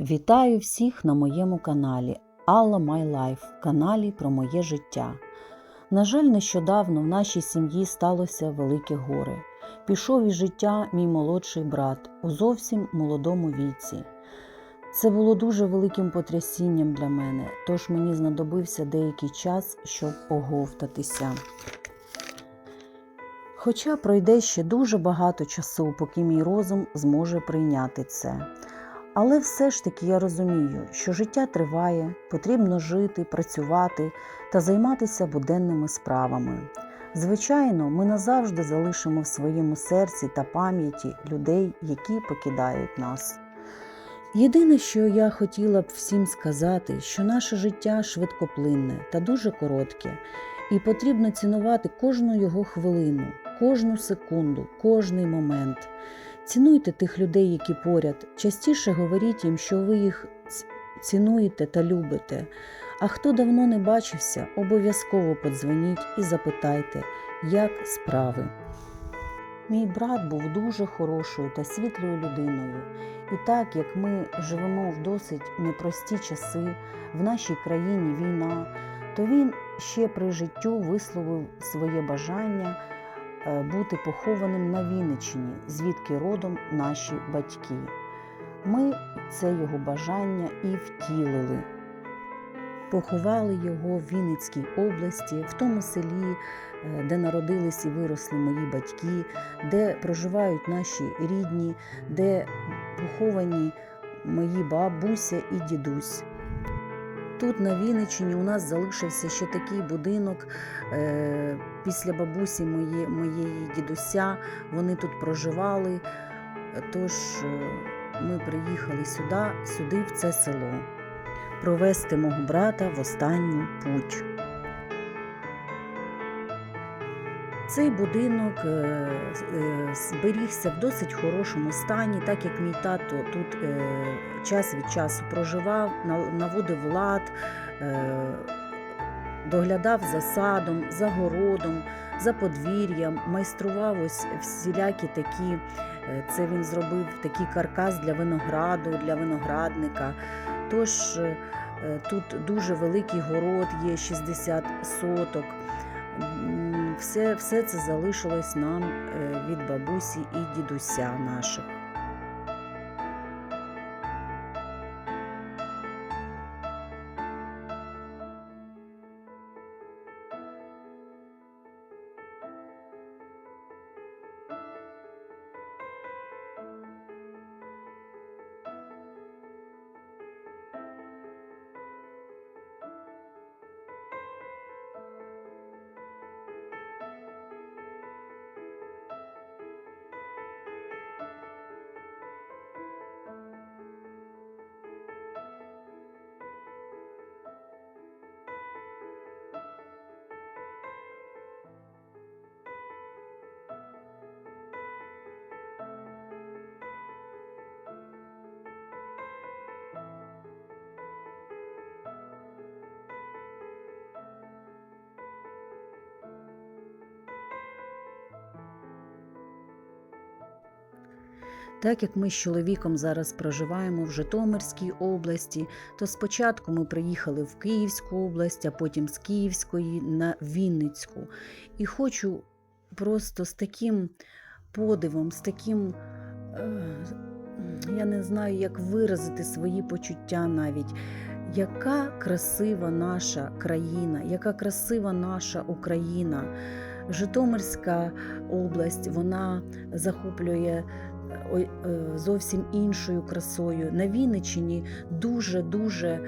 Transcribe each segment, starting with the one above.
Вітаю всіх на моєму каналі Алла My Life, каналі про моє життя. На жаль, нещодавно в нашій сім'ї сталося велике горе. Пішов із життя мій молодший брат у зовсім молодому віці. Це було дуже великим потрясінням для мене, тож мені знадобився деякий час, щоб оговтатися. Хоча пройде ще дуже багато часу, поки мій розум зможе прийняти це. Але все ж таки я розумію, що життя триває, потрібно жити, працювати та займатися буденними справами. Звичайно, ми назавжди залишимо в своєму серці та пам'яті людей, які покидають нас. Єдине, що я хотіла б всім сказати, що наше життя швидкоплинне та дуже коротке, і потрібно цінувати кожну його хвилину, кожну секунду, кожний момент. Цінуйте тих людей, які поряд. Частіше говоріть їм, що ви їх цінуєте та любите. А хто давно не бачився, обов'язково подзвоніть і запитайте, як справи. Мій брат був дуже хорошою та світлою людиною. І так як ми живемо в досить непрості часи, в нашій країні війна, то він ще при життю висловив своє бажання бути похованим на Вінниччині, звідки родом наші батьки. Ми це його бажання і втілили. Поховали його в Вінницькій області, в тому селі, е, де народились і виросли мої батьки, де проживають наші рідні, де поховані мої бабуся і дідусь. Тут на Вінниччині у нас залишився ще такий будинок е, після бабусі мої, моєї дідуся. Вони тут проживали. Тож е, ми приїхали сюди, сюди, в це село, провести мого брата в останню путь. Цей будинок е, е, зберігся в досить хорошому стані, так як мій тато тут е, час від часу проживав, наводив лад, доглядав за садом, за городом, за подвір'ям, майстрував ось всілякі такі. Це він зробив такий каркас для винограду, для виноградника. Тож тут дуже великий город є 60 соток. Все, все це залишилось нам е, від бабусі і дідуся наших. Так як ми з чоловіком зараз проживаємо в Житомирській області, то спочатку ми приїхали в Київську область, а потім з Київської на Вінницьку. І хочу просто з таким подивом, з таким, е, я не знаю, як виразити свої почуття навіть. Яка красива наша країна, яка красива наша Україна. Житомирська область вона захоплює зовсім іншою красою. На Вінниччині дуже-дуже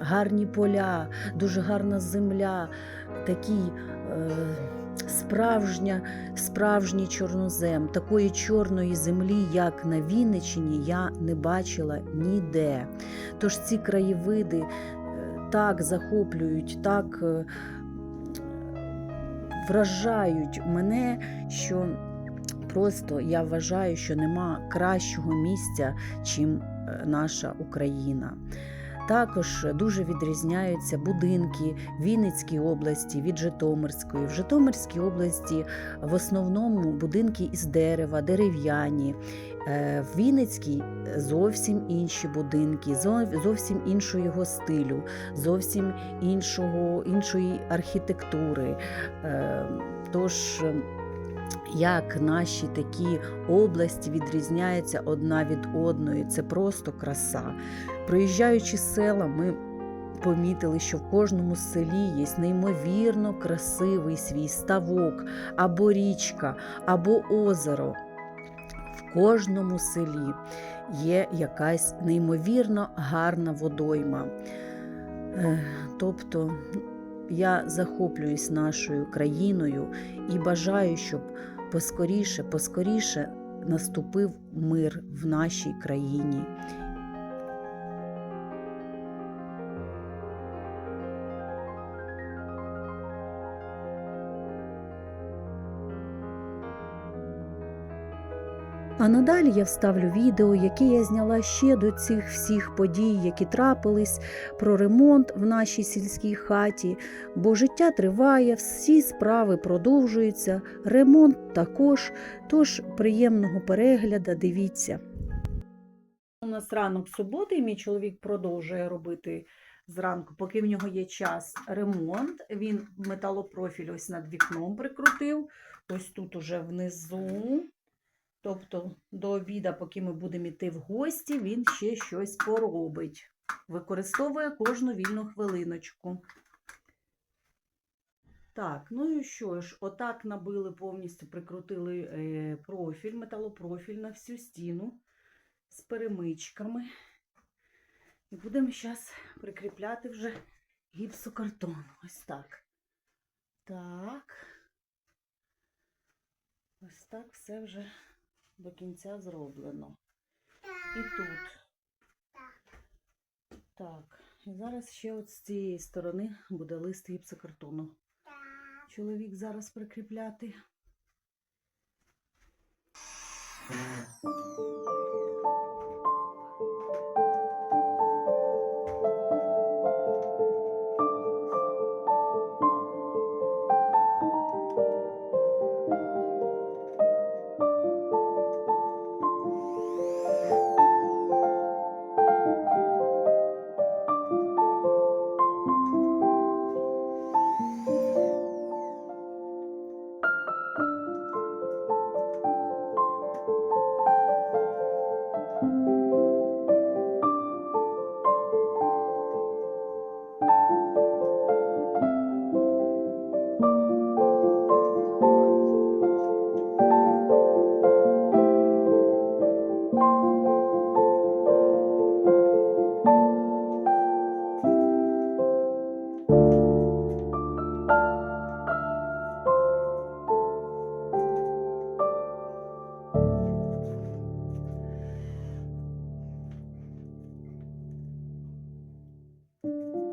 гарні поля, дуже гарна земля, такий е, справжня, справжній чорнозем. Такої чорної землі, як на Вінниччині, я не бачила ніде. Тож ці краєвиди е, так захоплюють, так е, вражають мене, що просто я вважаю, що нема кращого місця, чим е, наша Україна. Також дуже відрізняються будинки Вінницькій області від Житомирської. В Житомирській області в основному будинки із дерева, дерев'яні. Е, В Вінницькій зовсім інші будинки, зовсім іншого стилю, зовсім іншого, іншої архітектури. Е, Тож, е, як наші такі області відрізняються одна від одної, це просто краса. Проїжджаючи села, ми помітили, що в кожному селі є неймовірно красивий свій ставок, або річка, або озеро. В кожному селі є якась неймовірно гарна водойма. Е, Тобто я захоплююсь нашою країною і бажаю, щоб поскоріше, поскоріше наступив мир в нашій країні. А надалі я вставлю відео, яке я зняла ще до цих всіх подій, які трапились, про ремонт в нашій сільській хаті, бо життя триває, всі справи продовжуються, ремонт також. Тож приємного перегляду, дивіться. У нас ранок суботи, і мій чоловік продовжує робити зранку, поки в нього є час ремонт. Він металопрофіль ось над вікном прикрутив. Ось тут уже внизу. Тобто до обіда, поки ми будемо йти в гості, він ще щось поробить. Використовує кожну вільну хвилиночку. Так, ну і що ж, отак набили повністю, прикрутили е, профіль, металопрофіль на всю стіну з перемичками. І будемо зараз прикріпляти вже гіпсокартон. Ось так. Так. Ось так все вже до кінця зроблено. І тут. Так. І зараз ще от з цієї сторони буде лист гіпсокартону. Чоловік зараз прикріпляти. you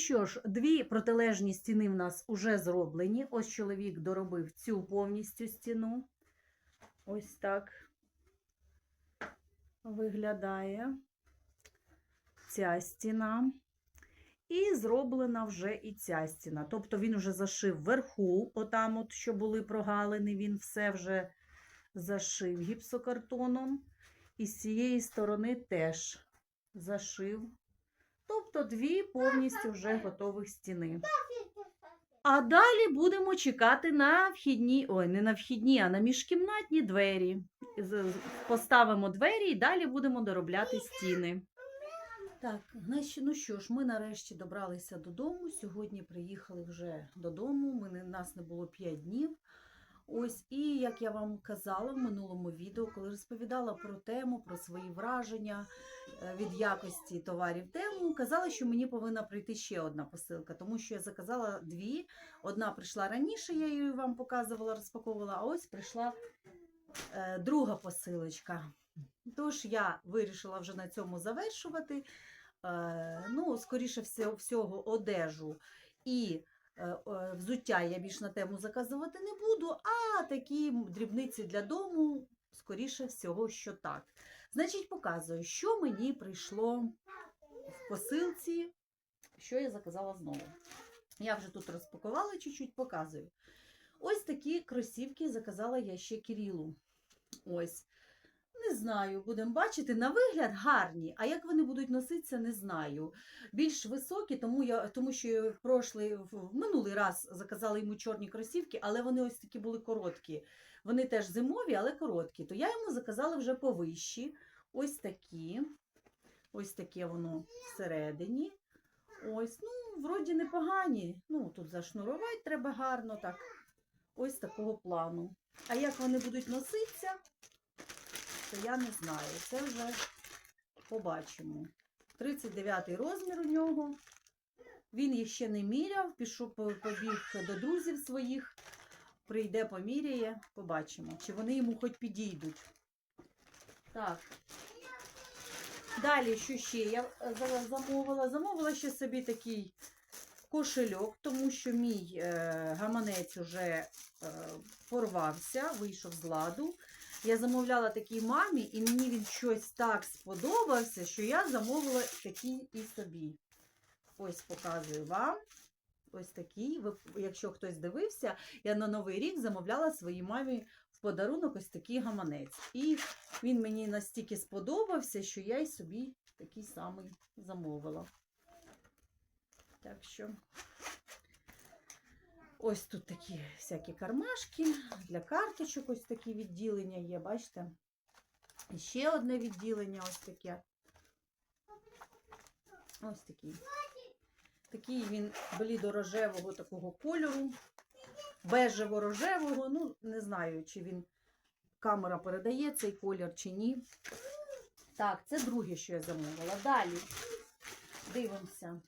що ж, дві протилежні стіни в нас вже зроблені. Ось чоловік доробив цю повністю стіну. Ось так виглядає ця стіна. І зроблена вже і ця стіна. Тобто він вже зашив вверху, отам, от, що були прогалини, він все вже зашив гіпсокартоном. І з цієї сторони теж зашив. Тобто дві повністю вже готових стіни. А далі будемо чекати на вхідні, ой, не на вхідні, а на міжкімнатні двері. Поставимо двері і далі будемо доробляти стіни. Так, ну що ж, ми нарешті добралися додому. Сьогодні приїхали вже додому. Ми нас не було 5 днів. Ось, і як я вам казала в минулому відео, коли розповідала про тему, про свої враження е, від якості товарів тему, казала, що мені повинна прийти ще одна посилка, тому що я заказала дві. Одна прийшла раніше, я її вам показувала, розпаковувала, а ось прийшла е, друга посилочка. Тож я вирішила вже на цьому завершувати. Е, ну, скоріше всього, одежу і взуття я більш на тему заказувати не буду, а такі дрібниці для дому, скоріше всього, що так. Значить, показую, що мені прийшло в посилці, що я заказала знову. Я вже тут розпакувала чуть-чуть, показую. Ось такі кросівки заказала я ще Кирилу. Ось. Не знаю, будемо бачити. На вигляд гарні, а як вони будуть носитися, не знаю. Більш високі, тому, я, тому що прошлий, в минулий раз заказала йому чорні кросівки, але вони ось такі були короткі. Вони теж зимові, але короткі. То я йому заказала вже повищі. Ось такі. Ось таке воно всередині. Ось, ну, вроді непогані. Ну, тут зашнурувати треба гарно, так. Ось такого плану. А як вони будуть носитися, то я не знаю. Це вже побачимо. 39 розмір у нього. Він їх ще не міряв, пішов, побіг до друзів своїх, прийде, поміряє, побачимо, чи вони йому хоч підійдуть. Так. Далі, що ще я е, замовила? Замовила ще собі такий кошельок, тому що мій е, гаманець уже е, порвався, вийшов з ладу. Я замовляла такій мамі, і мені він щось так сподобався, що я замовила такий і собі. Ось показую вам. Ось такий. Якщо хтось дивився, я на Новий рік замовляла своїй мамі в подарунок ось такий гаманець. І він мені настільки сподобався, що я й собі такий самий замовила. Так що. Ось тут такі всякі кармашки для карточок, ось такі відділення є, бачите? І ще одне відділення ось таке. Ось такий. Такий він блідо-рожевого такого кольору, бежево-рожевого. Ну, не знаю, чи він камера передає цей колір чи ні. Так, це друге, що я замовила. Далі дивимося.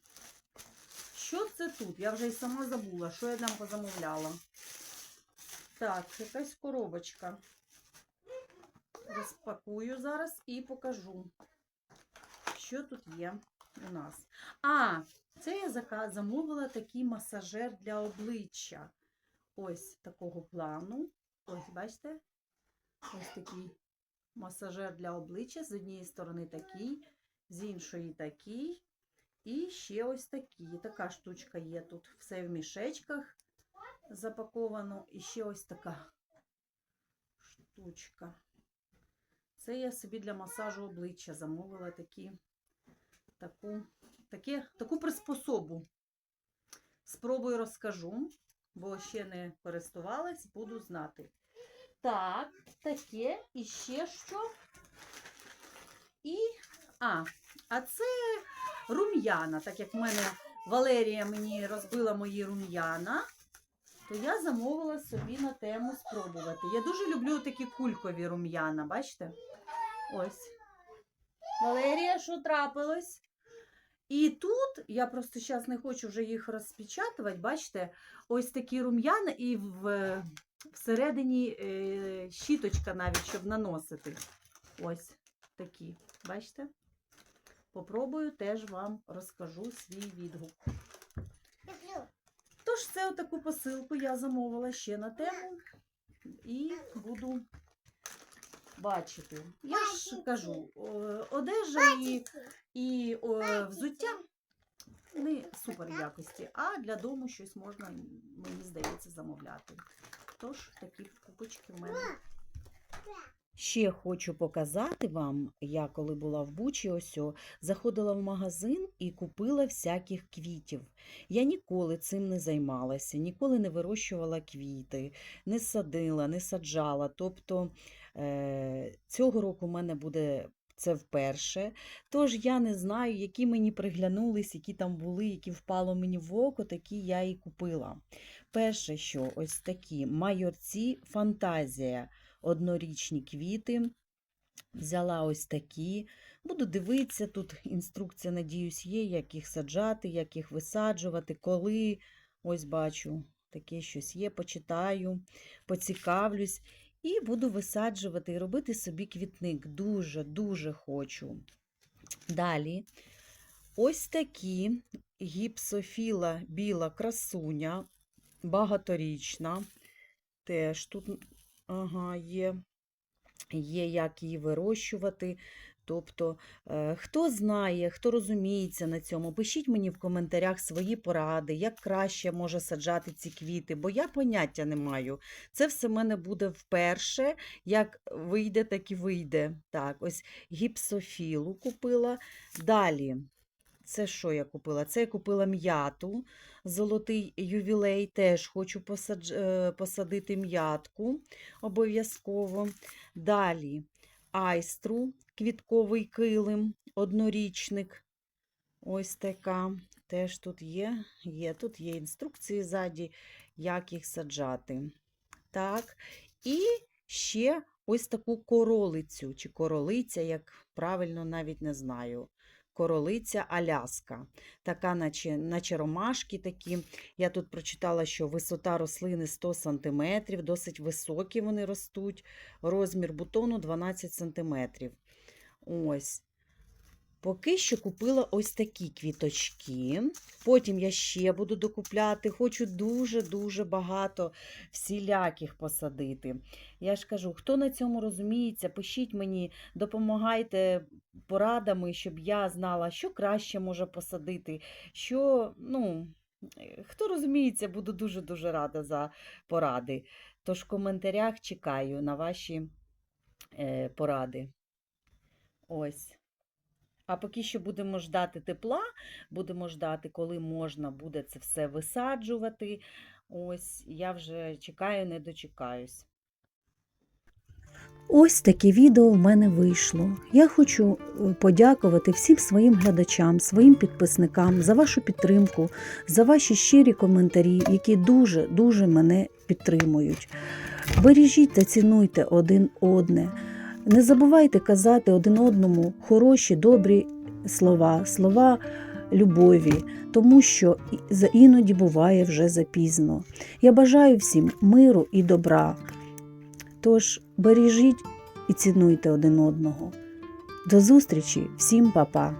Що це тут? Я вже й сама забула, що я там позамовляла. Так, якась коробочка. Розпакую зараз і покажу, що тут є у нас. А, це я замовила такий масажер для обличчя. Ось такого плану. Ось, бачите? Ось такий масажер для обличчя. З однієї сторони такий, з іншої такий. І ще ось такі. Така штучка є тут. Все в мішечках запаковано. І ще ось така штучка. Це я собі для масажу обличчя замовила такі, таку, таке, таку приспособу. Спробую розкажу, бо ще не користувалась, буду знати. Так, таке, і ще що. І, а, а це рум'яна, так як в мене Валерія мені розбила мої рум'яна, то я замовила собі на тему спробувати. Я дуже люблю такі кулькові рум'яна, бачите? Ось. Валерія, що трапилось? І тут я просто зараз не хочу вже їх розпечатувати, бачите, ось такі рум'яна і в, всередині е, щіточка навіть, щоб наносити. Ось такі, бачите? Попробую, теж вам розкажу свій відгук. Тож це отаку посилку я замовила ще на тему і буду бачити. Я ж кажу, одежа і, і взуття не супер якості, а для дому щось можна, мені здається, замовляти. Тож такі покупочки в мене. Ще хочу показати вам, я коли була в Бучі, ось заходила в магазин і купила всяких квітів. Я ніколи цим не займалася, ніколи не вирощувала квіти, не садила, не саджала. Тобто е, цього року в мене буде це вперше. Тож я не знаю, які мені приглянулись, які там були, які впало мені в око, такі я і купила. Перше, що ось такі майорці фантазія однорічні квіти. Взяла ось такі. Буду дивитися, тут інструкція, надіюсь, є, як їх саджати, як їх висаджувати, коли. Ось бачу, таке щось є, почитаю, поцікавлюсь і буду висаджувати і робити собі квітник. Дуже-дуже хочу. Далі, ось такі гіпсофіла біла красуня, багаторічна. Теж тут ага, є, є як її вирощувати. Тобто, е, хто знає, хто розуміється на цьому, пишіть мені в коментарях свої поради, як краще може саджати ці квіти, бо я поняття не маю. Це все в мене буде вперше. Як вийде, так і вийде. Так, ось гіпсофілу купила. Далі, це що я купила? Це я купила м'яту, золотий ювілей. Теж хочу посадж... е, посадити м'ятку обов'язково. Далі айстру, квітковий килим, однорічник. Ось така. Теж тут є. Є. Тут є інструкції ззаді, як їх саджати. Так. І ще ось таку королицю, чи королиця, як правильно навіть не знаю. Королиця Аляска. Така, наче, наче ромашки такі. Я тут прочитала, що висота рослини 100 см, досить високі вони ростуть. Розмір бутону 12 см. Ось. Поки що купила ось такі квіточки. Потім я ще буду докупляти. Хочу дуже-дуже багато всіляких посадити. Я ж кажу, хто на цьому розуміється, пишіть мені, допомагайте порадами, щоб я знала, що краще може посадити, що, ну, е, хто розуміється, буду дуже-дуже рада за поради. Тож в коментарях чекаю на ваші е, поради. Ось. А поки що будемо ждати тепла, будемо ждати, коли можна буде це все висаджувати. Ось я вже чекаю, не дочекаюсь. Ось таке відео в мене вийшло. Я хочу е, подякувати всім своїм глядачам, своїм підписникам за вашу підтримку, за ваші щирі коментарі, які дуже-дуже мене підтримують. Бережіть та цінуйте один одне. Не забувайте казати один одному хороші, добрі слова, слова любові, тому що іноді буває вже запізно. Я бажаю всім миру і добра. Тож бережіть і цінуйте один одного. До зустрічі, всім па-па!